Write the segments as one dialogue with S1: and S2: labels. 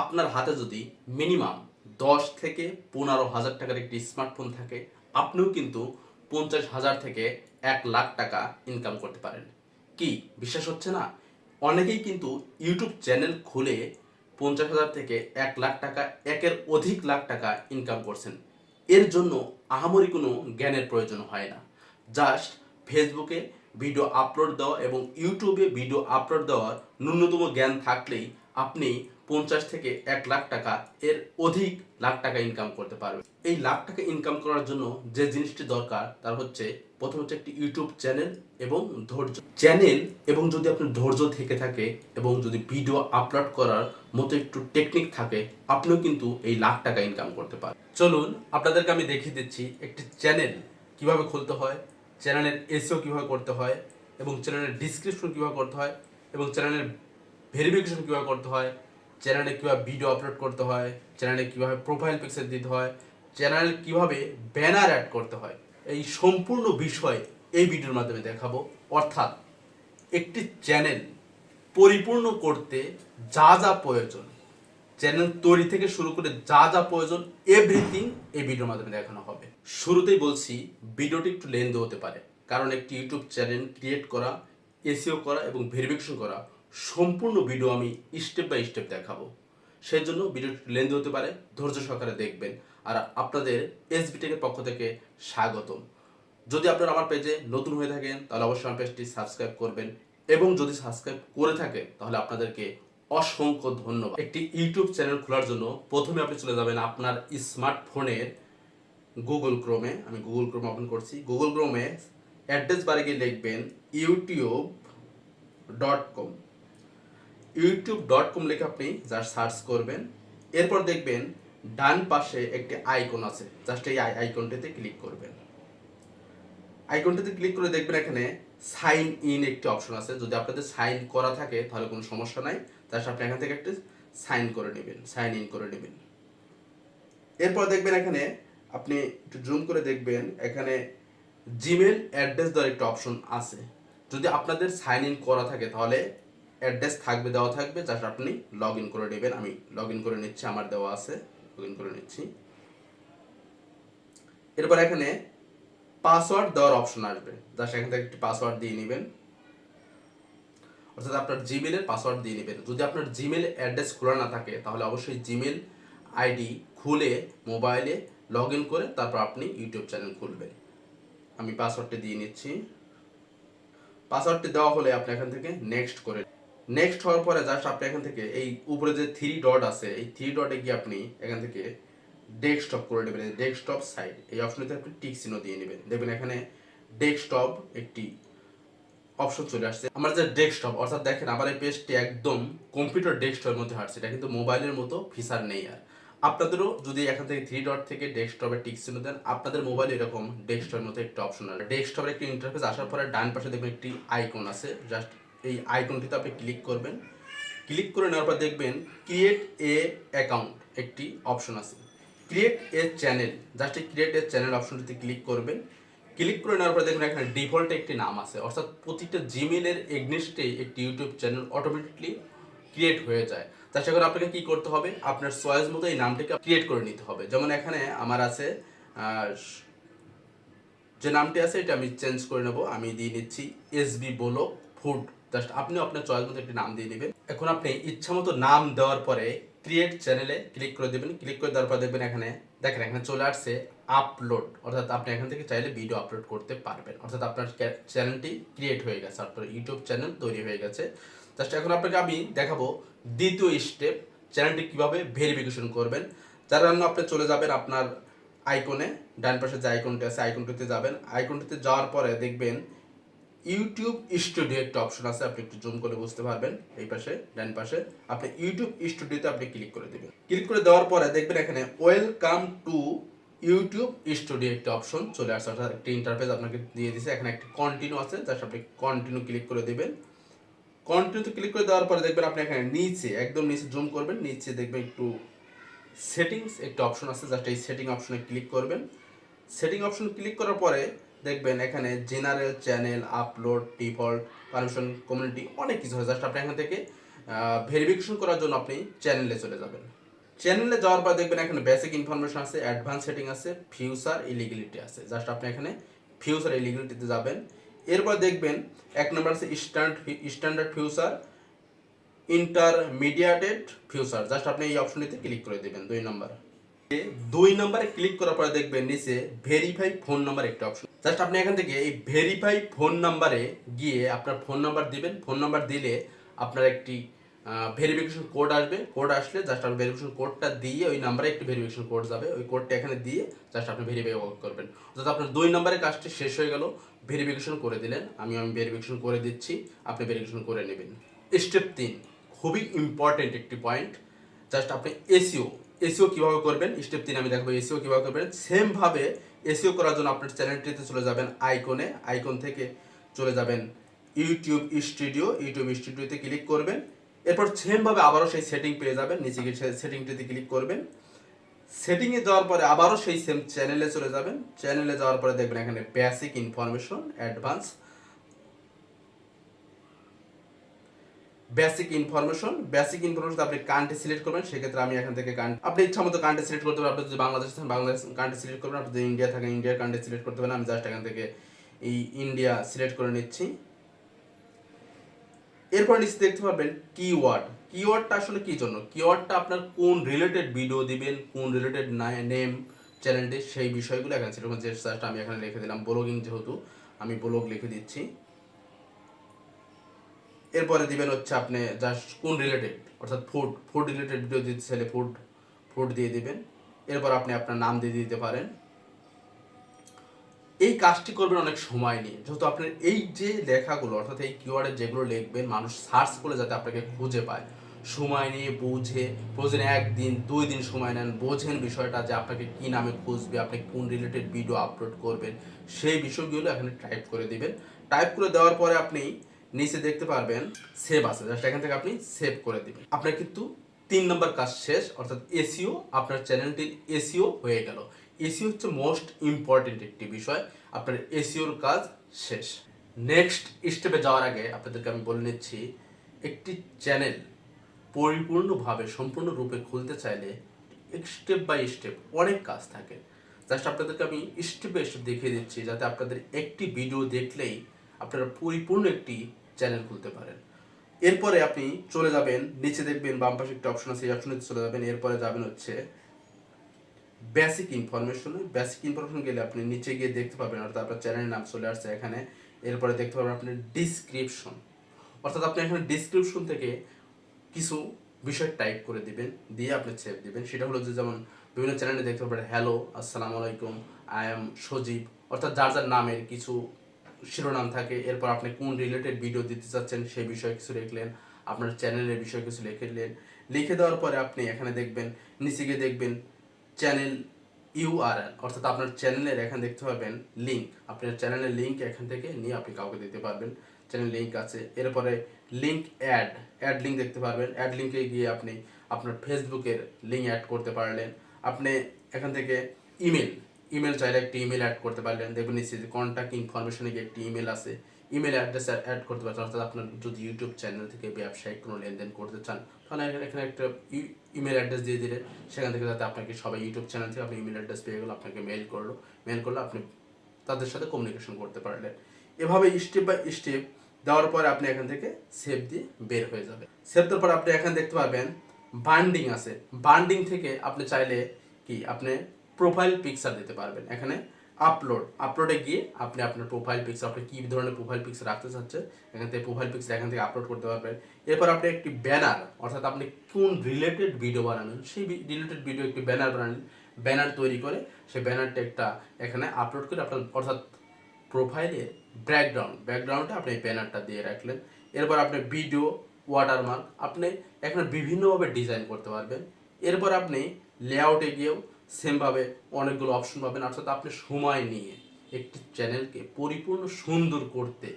S1: আপনার হাতে যদি মিনিমাম দশ থেকে পনেরো হাজার টাকার একটি স্মার্টফোন থাকে, আপনিও কিন্তু পঞ্চাশ হাজার থেকে এক লাখ টাকা ইনকাম করতে পারেন। কি, বিশ্বাস হচ্ছে না? অনেকেই কিন্তু ইউটিউব চ্যানেল খুলে পঞ্চাশ হাজার থেকে এক লাখ টাকা, একের অধিক লাখ টাকা ইনকাম করছেন। এর জন্য আহামরি কোনো জ্ঞানের প্রয়োজন হয় না। জাস্ট ফেসবুকে ভিডিও আপলোড দেওয়া এবং ইউটিউবে ভিডিও আপলোড দেওয়ার ন্যূনতম জ্ঞান থাকলেই আপনি পঞ্চাশ থেকে এক লাখ টাকা এর অধিক লাখ টাকা ইনকাম করতে পারবেন এই লাখ টাকা ইনকাম করার জন্য যে জিনিসটি দরকার, তার হচ্ছে প্রথম হচ্ছে একটি ইউটিউব চ্যানেল এবং ধৈর্য। চ্যানেল এবং যদি আপনার ধৈর্য থেকে থাকে এবং যদি ভিডিও আপলোড করার মতো একটু টেকনিক থাকে, আপনিও কিন্তু এই লাখ টাকা ইনকাম করতে পারেন চলুন, আপনাদেরকে আমি দেখিয়ে দিচ্ছি একটি চ্যানেল কীভাবে খুলতে হয়, চ্যানেলের এসিও কীভাবে করতে হয় এবং চ্যানেলের ডিসক্রিপশন কীভাবে করতে হয় এবং চ্যানেলের ভেরিফিকেশন কীভাবে করতে হয় চ্যানেলে কীভাবে ভিডিও আপলোড করতে হয় চ্যানেলে কীভাবে প্রোফাইল পিকচার দিতে হয় চ্যানেলে কীভাবে ব্যানার অ্যাড করতে হয়, এই সম্পূর্ণ বিষয় এই ভিডিওর মাধ্যমে দেখাবো। অর্থাৎ একটি চ্যানেল পরিপূর্ণ করতে যা যা প্রয়োজন চ্যানেল তৈরি থেকে শুরু করে যা যা প্রয়োজন এভরিথিং এই ভিডিওর মাধ্যমে দেখানো হবে। শুরুতেই বলছি, ভিডিওটি একটু লেন্দি হতে পারে, কারণ একটি ইউটিউব চ্যানেল ক্রিয়েট করা এসিও করা এবং ভেরিফিকেশন করা সম্পূর্ণ ভিডিও আমি স্টেপ বাই স্টেপ দেখাবো। সেই জন্য ভিডিওটি লেন্দি হতে পারে, ধৈর্য সহকারে দেখবেন। আর আপনাদের এসবি টেকের পক্ষ থেকে স্বাগতম। যদি আপনারা আমার পেজে নতুন হয়ে থাকেন, তাহলে অবশ্যই আমার পেজটি সাবস্ক্রাইব করবেন। এবং যদি সাবস্ক্রাইব করে থাকেন, তাহলে আপনাদেরকে অসংখ্য ধন্যবাদ। একটি ইউটিউব চ্যানেল খোলার জন্য প্রথমে আপনি চলে যাবেন আপনার স্মার্টফোনের গুগল ক্রোমে আমি গুগল ক্রোম ওপেন করছি। গুগল ক্রোমে অ্যাড্রেস বারে গিয়ে লিখবেন YouTube dot com YouTube dot com লিখে আপনি জাস্ট সার্চ করবেন। এরপর দেখবেন ডান পাশে একটি আইকন আছে। জাস্ট এই আইকনটিতে ক্লিক করবেন। আইকনটিতে ক্লিক করে দেখবেন এখানে সাইন ইন একটি অপশন আছে। যদি আপনাদের সাইন করা থাকে, তাহলে কোনো সমস্যা নাই। জাস্ট আপনি এখান থেকে একটি সাইন করে নেবেন সাইন ইন করে নেবেন। এরপর দেখবেন এখানে আপনি একটু জুম করে দেখবেন, এখানে জিমেল অ্যাড্রেস দেওয়ার একটা অপশন আছে। যদি আপনাদের সাইন ইন করা থাকে, তাহলে অ্যাড্রেস থাকবে, দেওয়া থাকবে জাস্ট আপনি লগ ইন করে নেবেন। আমি লগ ইন করে নিচ্ছি, আমার দেওয়া আছে লগ ইন করে নিচ্ছি। এরপর এখানে পাসওয়ার্ড দেওয়ার অপশন আসবে। জাস্ট এখান থেকে একটি পাসওয়ার্ড দিয়ে নেবেন। অর্থাৎ আপনার জিমেলের পাসওয়ার্ড দিয়ে নেবেন। যদি আপনার জিমেল অ্যাড্রেস খোলা না থাকে, তাহলে অবশ্যই জিমেল আইডি খুলে মোবাইলে লগ ইন করে তারপর আপনি ইউটিউব চ্যানেল খুলবেন। আমি পাসওয়ার্ডটি দিয়ে নিচ্ছি। পাসওয়ার্ডটি দেওয়া হলে আপনি এখান থেকে নেক্সট করে নেক্সট হওয়ার পরে জাস্ট আপনি এখান থেকে এই উপরে যে থ্রি ডট আছে, এই থ্রি ডটে গিয়ে আপনি এখান থেকে ডেস্কটপ করে নেবেন ডেস্কটপ সাইড এই অপশনতে আপনি টিক চিহ্ন দিয়ে নেবেন। দেখবেন এখানে ডেস্কটপ একটি অপশন চলে আসছে। আমার যে ডেস্কটপ অর্থাৎ দেখেন আমার এই পেজটি একদম কম্পিউটার ডেস্কটপের মধ্যে হাঁটছে এটা কিন্তু মোবাইলের মতো ফিচার নেই আর। আপনাদেরও যদি এখান থেকে থ্রি ডট থেকে ডেস্কটপে টিক চিহ্ন দেন, আপনাদের মোবাইলে এরকম ডেস্কটপের মতো একটা অপশন আছে। ডেস্কটপের একটি ইন্টারফেস আসার পরে ডান পাশে দেখবেন একটি আইকন আছে জাস্ট এই আইকনটিতে আপনি ক্লিক করবেন। ক্লিক করে নেওয়ার পর দেখবেন ক্রিয়েট এ অ্যাকাউন্ট একটি অপশন আছে। ক্রিয়েট এ চ্যানেল জাস্ট এই ক্রিয়েট এ চ্যানেল অপশনটিতে ক্লিক করবেন। ক্লিক করে নেওয়ার পর দেখবেন এখানে ডিফল্ট একটি নাম আছে। অর্থাৎ প্রতিটা জিমেলের এগনেস্টে একটি ইউটিউব চ্যানেল অটোমেটিকলি ক্রিয়েট হয়ে যায়। তার সাথে আপনাকে কী করতে হবে? আপনার চয়েস মতো এই নামটিকে ক্রিয়েট করে নিতে হবে। যেমন এখানে আমার আছে যে নামটি আছে, এটা আমি চেঞ্জ করে নেব। আমি দিয়ে নিচ্ছি এস বি বলো ফুড জাস্ট আপনি আপনার চয়েস মতো একটি নাম দিয়ে নেবেন। এখন আপনি ইচ্ছা মতো নাম দেওয়ার পরে ক্রিয়েট চ্যানেলে ক্লিক করে দেবেন। ক্লিক করে দেওয়ার পর দেখবেন এখানে, দেখেন এখানে চলে আসছে আপলোড অর্থাৎ আপনি এখান থেকে চাইলে ভিডিও আপলোড করতে পারবেন। অর্থাৎ আপনার চ্যানেলটি ক্রিয়েট হয়ে গেছে, আপনার ইউটিউব চ্যানেল তৈরি হয়ে গেছে। জাস্ট এখন আপনাকে আমি দেখাবো দ্বিতীয় স্টেপ চ্যানেলটি কীভাবে ভেরিফিকেশন করবেন। যার জন্য আপনি চলে যাবেন আপনার আইকনে ডান পাশে যে আইকনটি আছে আইকনটিতে যাবেন। আইকনটিতে যাওয়ার পরে দেখবেন ইউটিউব স্টুডিও একটা অপশন আছে, আপনি একটু জুম করে বুঝতে পারবেন। এই পাশে, ডান পাশে, আপনি ইউটিউব স্টুডিওতে আপনি ক্লিক করে দেবেন। ক্লিক করে দেওয়ার পরে দেখবেন এখানে ওয়েলকাম টু ইউটিউব স্টুডিও একটা অপশন চলে আসছে, অর্থাৎ একটি ইন্টারফেস আপনাকে দিয়ে দিছে। এখানে একটি কন্টিনিউ আছে জাস্ট আপনি কন্টিনিউ ক্লিক করে দেবেন। কন্টিনিউতে ক্লিক করে দেওয়ার পরে দেখবেন আপনি এখানে নিচে, একদম নিচে জুম করবেন, নিচে দেখবেন একটু সেটিংস একটা অপশন আছে জাস্ট এই সেটিং অপশনে ক্লিক করবেন। সেটিং অপশন ক্লিক করার পরে দেখবেন এখানে general channel upload default permission community অনেক কিছু হয় জাস্ট আপনি এখান থেকে ভেরিফিকেশন করার জন্য আপনি চ্যানেলে চলে যাবেন। চ্যানেলে যাওয়ার পর দেখবেন এখানে বেসিক ইনফরমেশন আছে অ্যাডভান্স সেটিং আছে ফিউচার ইলিগিলিটি আছে। জাস্ট আপনি এখানে ফিউচার ইলিগিলিটিতে যাবেন। এরপর দেখবেন এক নম্বর আছে stand standard feature intermediated feature just আপনি এই অপশনটিতে ক্লিক করে দেবেন, দুই নম্বর। দুই নম্বরে ক্লিক করার পরে দেখবেন নিচে ভেরিফাই ফোন নাম্বার একটা অপশন জাস্ট আপনি এখান থেকে এই ভেরিফাই ফোন নাম্বারে গিয়ে আপনার ফোন নাম্বার দিবেন। ফোন নাম্বার দিলে আপনার একটি ভেরিফিকেশন কোড আসবে। কোড আসলে জাস্ট আপনি ভেরিফিকেশন কোডটা দিয়ে ওই নাম্বারে একটি ভেরিফিকেশন কোড যাবে। ওই কোডটা এখানে দিয়ে জাস্ট আপনি ভেরিফাই করবেন। অর্থাৎ আপনার দুই নম্বরের কাজটি শেষ হয়ে গেল ভেরিফিকেশন করে দিলেন। আমি আমি ভেরিফিকেশন করে দিচ্ছি, আপনি ভেরিফিকেশন করে নেবেন। স্টেপ তিন, খুবই ইম্পর্টেন্ট একটি পয়েন্ট জাস্ট আপনি এসিও এসিও কীভাবে করবেন? স্টেপ তিন আমি দেখাবো এসিও কীভাবে করবেন? সেম ভাবে এসিও করার জন্য আপনার চ্যানেলটিতে চলে যাবেন আইকনে। আইকন থেকে চলে যাবেন ইউটিউব স্টুডিও। ইউটিউব স্টুডিওতে ক্লিক করবেন। এরপর সেম ভাবে আবারও সেই সেটিং পেয়ে যাবেন নিচে গিয়ে সেটিংটিতে ক্লিক করবেন। সেটিংয়ে যাওয়ার পরে আবারও সেই সেম চ্যানেলে চলে যাবেন। চ্যানেলে যাওয়ার পরে দেখবেন এখানে basic information advance basic information basic information আপনি কান্ট্রি সিলেক্ট করবেন, সেক্ষেত্রে আমি এখান থেকে কান্ট আপনি ইচ্ছা মতো কান্ট্রি সিলেক্ট করতে পারেন, আপনি যদি বাংলাদেশ থাকেন, বাংলাদেশ কান্ট্রি সিলেক্ট করবেন, আপনি যদি ইন্ডিয়া থাকেন ইন্ডিয়ার কান্ট্রি সিলেক্ট করতে পারেন, আমি জাস্ট এখান থেকে এই ইন্ডিয়া সিলেক্ট করে নিচ্ছি। এরপর নিচে দেখতে পাবেন কিওয়ার্ড কিওয়ার্ডটা আসলে কি জন্য? কিওয়ার্ডটা আপনার কোন রিলেটেড ভিডিও দিবেন, কোন রিলেটেড নেম চ্যানেলটি সেই বিষয়গুলো এখানে যে জাস্ট আমি এখানে লিখে দিলাম ব্লগিং যেহেতু, আমি ব্লগ লিখে দিচ্ছি। এরপরে দিবেন হচ্ছে আপনি জাস্ট কোন রিলেটেড অর্থাৎ ফুড ফুড রিলেটেড দিতে চাইলে ফুড ফুড দিয়ে দিবেন, এরপর আপনি আপনার নাম দিয়ে দিতে পারেন। এই কাজটি করবেন অনেক সময় নিয়ে। যেহেতু আপনার এই যে লেখাগুলো, অর্থাৎ এই কিওয়ার্ডে যেগুলো লিখবেন, মানুষ সার্চ করে যাতে আপনাকে খুঁজে পায়। সময় নিয়ে বুঝে, প্রয়োজনে একদিন, দুই দিন সময় নেন, বোঝেন বিষয়টা যে আপনাকে কী নামে খুঁজবে, আপনি কোন রিলেটেড ভিডিও আপলোড করবেন, সেই বিষয়গুলো এখানে টাইপ করে দিবেন। টাইপ করে দেওয়ার পরে আপনি নিচে দেখতে পারবেন সেভ আছে। জাস্ট এখান থেকে আপনি সেভ করে দিবেন। আপনার কিন্তু তিন নম্বর কাজ শেষ, অর্থাৎ এসিও আপনার চ্যানেলটির এসিও হয়ে গেল। এসিও হচ্ছে মোস্ট ইম্পর্টেন্ট একটি বিষয়। আপনার এসিওর কাজ শেষ। নেক্সট স্টেপে যাওয়ার আগে আপনাদেরকে আমি বলে নিচ্ছি, একটি চ্যানেল পরিপূর্ণভাবে, সম্পূর্ণরূপে খুলতে চাইলে স্টেপ বাই স্টেপ অনেক কাজ থাকে। জাস্ট আপনাদেরকে আমি স্টেপ বাই স্টেপ দেখিয়ে দিচ্ছি, যাতে আপনাদের একটি ভিডিও দেখলেই আপনারা পরিপূর্ণ একটি চ্যানেল খুলতে পারেন। এরপরে আপনি চলে যাবেন, নিচে দেখবেন বাম পাশে একটা অপশন আছে, এই অপশনে চলে যাবেন, এরপরে যাবেন হচ্ছে বেসিক ইনফরমেশন বেসিক ইনফরমেশন গেলে আপনি নিচে গিয়ে দেখতে পাবেন অর্থাৎ আপনার চ্যানেলের নাম চলে আসছে এখানে। এরপরে দেখতে পাবেন আপনার ডিসক্রিপশন অর্থাৎ আপনি এখানে ডিসক্রিপশন থেকে কিছু বিষয় টাইপ করে দিবেন, দিয়ে আপনি সেভ দিবেন। সেটা হলো যে যেমন বিভিন্ন চ্যানেলে দেখতে পাবেন হ্যালো আসসালামু আলাইকুম আই এম সজীব অর্থাৎ যার যার নামের কিছু শিরোনাম থাকে, এরপর আপনি কোন রিলেটেড ভিডিও দিতে চাচ্ছেন সেই বিষয়ে কিছু লিখলেন, আপনার চ্যানেলের বিষয়ে কিছু লিখে দিলেন। লিখে দেওয়ার পরে আপনি এখানে দেখবেন, নিচে গিয়ে দেখবেন চ্যানেল ইউআরএল অর্থাৎ আপনার চ্যানেলের এখানে দেখতে পাবেন লিঙ্ক আপনার চ্যানেলের লিঙ্ক এখান থেকে নিয়ে আপনি কাউকে দিতে পারবেন চ্যানেল লিঙ্ক আছে। এরপরে লিঙ্ক অ্যাড অ্যাড লিঙ্ক দেখতে পারবেন। অ্যাড লিঙ্কে গিয়ে আপনি আপনার ফেসবুকের লিঙ্ক অ্যাড করতে পারলেন। আপনি এখান থেকে ইমেল ইমেল চাইলে একটি ইমেল অ্যাড করতে পারলেন দেখবেন নিচে যে কন্ট্যাক্ট ইনফরমেশনে গিয়ে একটি ইমেল আছে ইমেল অ্যাড্রেস অ্যাড করতে পারছেন অর্থাৎ আপনার যদি ইউটিউব চ্যানেল থেকে ব্যবসায়িক কোনো লেনদেন করতে চান, তাহলে এখানে- একটা ইমেল অ্যাড্রেস দিয়ে দিলে সেখান থেকে যাতে আপনাকে সবাই ইউটিউব চ্যানেল থেকে আপনি ইমেল অ্যাড্রেস পেয়ে গেলো আপনাকে মেল করল মেল করলে আপনি তাদের সাথে কমিউনিকেশন করতে পারলেন। এভাবে স্টেপ বাই স্টেপ দেওয়ার পরে আপনি এখান থেকে সেভ দিয়ে বের হয়ে যাবে সেভ দেওয়ার পর আপনি এখানে দেখতে পাবেন বান্ডিং আছে। বান্ডিং থেকে আপনি চাইলে কি, আপনি প্রোফাইল পিকচার দিতে পারবেন। এখানে আপলোড আপলোডে গিয়ে আপনি আপনার প্রোফাইল পিকচার আপনি কী ধরনের প্রোফাইল পিকচার রাখতে চাচ্ছেন, এখান থেকে প্রোফাইল পিকচার এখান থেকে আপলোড করতে পারবেন। এরপর আপনি একটি ব্যানার অর্থাৎ আপনি কোন রিলেটেড ভিডিও বানাবেন, সেই রিলেটেড ভিডিও একটি ব্যানার বানালেন ব্যানার তৈরি করে সেই ব্যানারটা একটা এখানে আপলোড করে আপনার, অর্থাৎ প্রোফাইলে ব্যাকগ্রাউন্ড ব্যাকগ্রাউন্ডে আপনি ব্যানারটা দিয়ে রাখলেন। এরপর আপনি ভিডিও ওয়াটারমার্ক আপনি এখানে বিভিন্নভাবে ডিজাইন করতে পারবেন। এরপর আপনি লেআউটে গিয়েও সেমভাবে অনেকগুলো অপশন পাবেন। অর্থাৎ আপনি সময় নিয়ে একটি চ্যানেলকে পরিপূর্ণ সুন্দর করতে,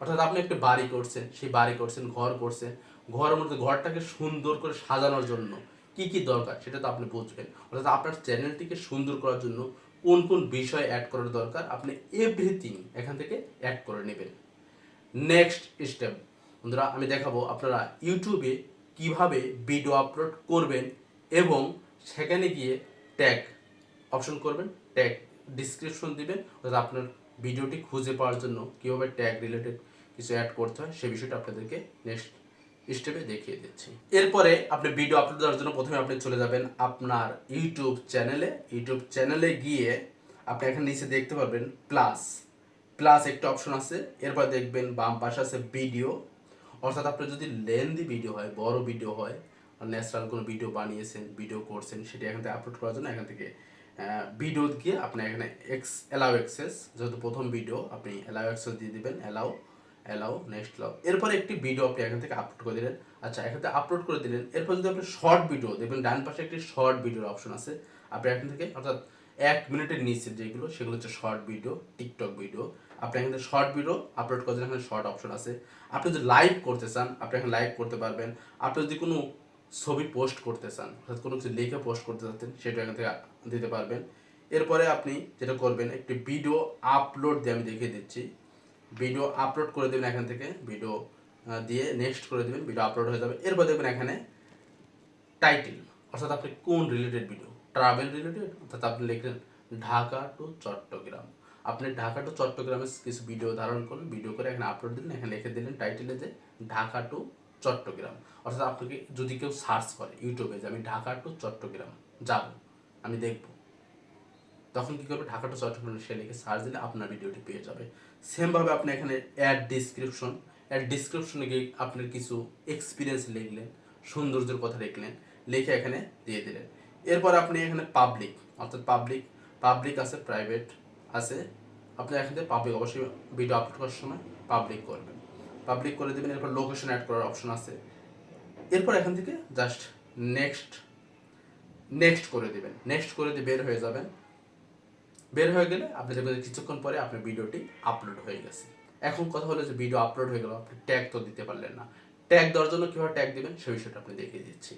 S1: অর্থাৎ আপনি একটা বাড়ি করছেন, সেই বাড়ি করছেন, ঘর করছেন, ঘরের মধ্যে ঘরটাকে সুন্দর করে সাজানোর জন্য কি কি দরকার সেটা তো আপনি বুঝবেন। অর্থাৎ আপনার চ্যানেলটিকে সুন্দর করার জন্য কোন কোন বিষয় অ্যাড করার দরকার আপনি এভরিথিং এখান থেকে অ্যাড করে নেবেন। নেক্সট স্টেপ বন্ধুরা আমি দেখাবো আপনারা ইউটিউবে কীভাবে ভিডিও আপলোড করবেন এবং সেখানে গিয়ে ট্যাগ অপশন করবেন ট্যাগ ডিসক্রিপশন দিবেন, অর্থাৎ আপনার ভিডিওটি খুঁজে পাওয়ার জন্য কীভাবে ট্যাগ রিলেটেড কিছু অ্যাড করতে হয়, সে বিষয়টা আপনাদেরকে নেক্সট স্টেপে দেখিয়ে দিচ্ছি। এরপরে আপনি ভিডিও আপলোড দেওয়ার জন্য প্রথমে আপনি চলে যাবেন আপনার ইউটিউব চ্যানেলে ইউটিউব চ্যানেলে গিয়ে আপনি এখানে নিচে দেখতে পারবেন প্লাস প্লাস একটা অপশন আছে, এরপর দেখবেন বাম পাশে আছে ভিডিও অর্থাৎ আপনার যদি লেন্দি ভিডিও হয়, বড় ভিডিও হয় ন্যাচারাল কোনো ভিডিও বানিয়েছেন ভিডিও করছেন, সেটা এখান থেকে আপলোড করার জন্য এখান থেকে ভিডিও গিয়ে আপনি এখানে এক্স অ্যালাউ অ্যাক্সেস যেহেতু প্রথম ভিডিও আপনি অ্যালাউ অ্যাক্সেস দিয়ে দিবেন অ্যালাউ অ্যালাউ নেক্সট লাও এরপরে একটি ভিডিও আপনি এখান থেকে আপলোড করে দিলেন। আচ্ছা এখান থেকে আপলোড করে দিলেন, এরপর যদি আপনি শর্ট ভিডিও দেখবেন ডান পাশে একটি শর্ট ভিডিওর অপশন আছে। আপনি এখান থেকে, অর্থাৎ এক মিনিটের নিচে যেগুলো, সেগুলো হচ্ছে শর্ট ভিডিও টিকটক ভিডিও আপনি এখান শর্ট ভিডিও আপলোড করতে এখানে শর্ট অপশন আছে। আপনি যদি লাইভ করতে চান, আপনি এখানে লাইভ করতে পারবেন। আপনি যদি কোনো ছবি পোস্ট করতে চান, অর্থাৎ কোনো কিছু লিখে পোস্ট করতে চাচ্ছেন, সেটা এখান থেকে দিতে পারবেন। এরপরে আপনি যেটা করবেন, একটি ভিডিও আপলোড দিয়ে আমি দেখিয়ে দিচ্ছি। ভিডিও আপলোড করে দেবেন এখান থেকে, ভিডিও দিয়ে নেক্সট করে দেবেন, ভিডিও আপলোড হয়ে যাবে। এরপর দেখবেন এখানে টাইটেল অর্থাৎ আপনি কোন রিলেটেড ভিডিও ট্রাভেল রিলেটেড অর্থাৎ আপনি লিখলেন ঢাকা টু চট্টগ্রাম। আপনি ঢাকা টু চট্টগ্রামের কিছু ভিডিও ধারণ করুন ভিডিও করে এখানে আপলোড দিলেন, এখানে লিখে দিলেন টাইটেলে যে ঢাকা টু চট্টগ্রাম। অর্থাৎ আপনাকে যদি কেউ সার্চ করে ইউটিউবে যে আমি ঢাকা টু চট্টগ্রাম যাব, আমি দেখব। তখন কি করবে? ঢাকা টু চট্টগ্রাম সে লিখে সার্চ দিলে আপনার ভিডিওটি পেয়ে যাবে। সেমভাবে আপনি এখানে অ্যাড ডিসক্রিপশন অ্যাড ডিসক্রিপশনে গিয়ে আপনার কিছু এক্সপিরিয়েন্স লিখলেন, সৌন্দর্যের কথা লিখলেন, লিখে এখানে দিয়ে দিলেন। এরপর আপনি এখানে পাবলিক অর্থাৎ পাবলিক পাবলিক আছে প্রাইভেট আছে। আপনি এখান থেকে পাবলিক অবশ্যই ভিডিও আপলোড করার সময় পাবলিক করবেন। পাবলিক করে দেবেন, এরপর লোকেশন অ্যাড করার অপশন আছে। এরপর এখান থেকে জাস্ট নেক্সট নেক্সট করে দেবেন। নেক্সট করে দিয়ে বের হয়ে যাবেন। বের হয়ে গেলে আপনি দেখবেন কিছুক্ষণ পরে আপনার ভিডিওটি আপলোড হয়ে গেছে। এখন কথা হলো যে ভিডিও আপলোড হয়ে গেল, আপনি ট্যাগ তো দিতে পারলেন না। ট্যাগ দেওয়ার জন্য কীভাবে ট্যাগ দিবেন সেই বিষয়টা আপনি দেখিয়ে দিচ্ছি।